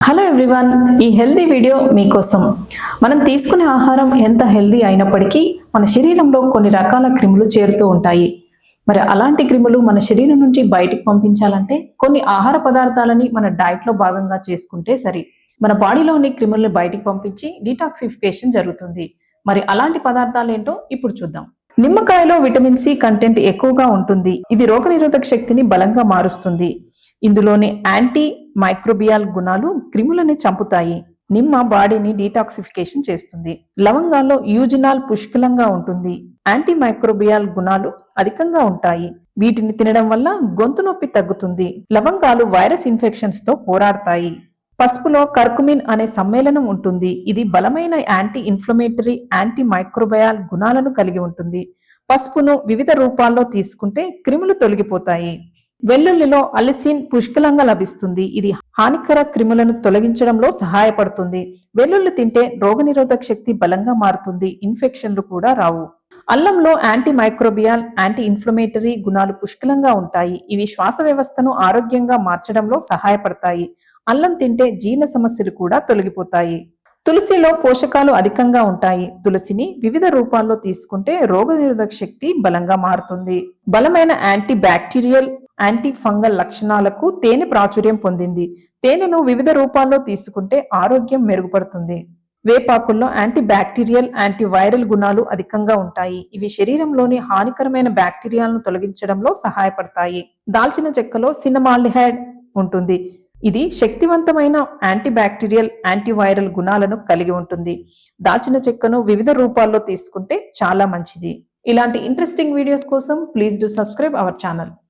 Hello everyone ఈ healthy video మీకోసం. మనం తీసుకునే ఆహారం ఎంత హెల్దీ అయినప్పటికీ మన శరీరంలో కొన్ని రకాల క్రిములు చేరుతూ ఉంటాయి. మరి అలాంటి క్రిములు మన శరీరం నుంచి బయటికి పంపించాలంటే కొన్ని ఆహార పదార్థాలని మన డైట్లో భాగంగా చేసుకుంటే సరి. మన బాడీలోని క్రిములను బయటికి పంపించి డీటాక్సిఫికేషన్ జరుగుతుంది. మరి అలాంటి పదార్థాలు ఏంటో ఇప్పుడు చూద్దాం. నిమ్మకాయలో విటమిన్ సి కంటెంట్ ఎక్కువగా ఉంటుంది. ఇది రోగనిరోధక శక్తిని బలంగా మారుస్తుంది. ఇందులోని యాంటీ మైక్రోబియాల్ గుణాలు క్రిములని చంపుతాయి. నిమ్మ బాడీని డీటాక్సిఫికేషన్ చేస్తుంది. లవంగాల్లో యూజినాల్ పుష్కలంగా ఉంటుంది. యాంటీ మైక్రోబియాల్ గుణాలు అధికంగా ఉంటాయి. వీటిని తినడం వల్ల గొంతు నొప్పి తగ్గుతుంది. లవంగాలు వైరస్ ఇన్ఫెక్షన్స్తో పోరాడతాయి. పసుపులో కర్కుమిన్ అనే సమ్మేళనం ఉంటుంది. ఇది బలమైన యాంటీ ఇన్ఫ్లమేటరీ యాంటీ మైక్రోబయాల్ గుణాలను కలిగి ఉంటుంది. పసుపును వివిధ రూపాల్లో తీసుకుంటే క్రిములు తొలగిపోతాయి. వెల్లుల్లిలో అలిసిన్ పుష్కలంగా లభిస్తుంది. ఇది హానికర క్రిములను తొలగించడంలో సహాయపడుతుంది. వెల్లుల్లి తింటే రోగనిరోధక శక్తి బలంగా మారుతుంది. ఇన్ఫెక్షన్లు కూడా రావు. అల్లంలో యాంటీ మైక్రోబియాల్ యాంటీ ఇన్ఫ్లమేటరీ గుణాలు పుష్కలంగా ఉంటాయి. ఇవి శ్వాస వ్యవస్థను ఆరోగ్యంగా మార్చడంలో సహాయపడతాయి. అల్లం తింటే జీర్ణ సమస్యలు కూడా తొలగిపోతాయి. తులసిలో పోషకాలు అధికంగా ఉంటాయి. తులసిని వివిధ రూపాల్లో తీసుకుంటే రోగనిరోధక శక్తి బలంగా మారుతుంది. బలమైన యాంటీ బ్యాక్టీరియల్ యాంటీ ఫంగల్ లక్షణాలకు తేనె ప్రాచుర్యం పొందింది. తేనెను వివిధ రూపాల్లో తీసుకుంటే ఆరోగ్యం మెరుగుపడుతుంది. వేపాకుల్లో యాంటీ బ్యాక్టీరియల్ యాంటీ వైరల్ గుణాలు అధికంగా ఉంటాయి. ఇవి శరీరంలోని హానికరమైన బ్యాక్టీరియాలను తొలగించడంలో సహాయపడతాయి. దాల్చిన చెక్కలో సినమాల్డిహైడ్ ఉంటుంది. ఇది శక్తివంతమైన యాంటీ బ్యాక్టీరియల్ యాంటీ వైరల్ గుణాలను కలిగి ఉంటుంది. దాల్చిన చెక్కను వివిధ రూపాల్లో తీసుకుంటే చాలా మంచిది. ఇలాంటి ఇంట్రెస్టింగ్ వీడియోస్ కోసం please do subscribe our channel.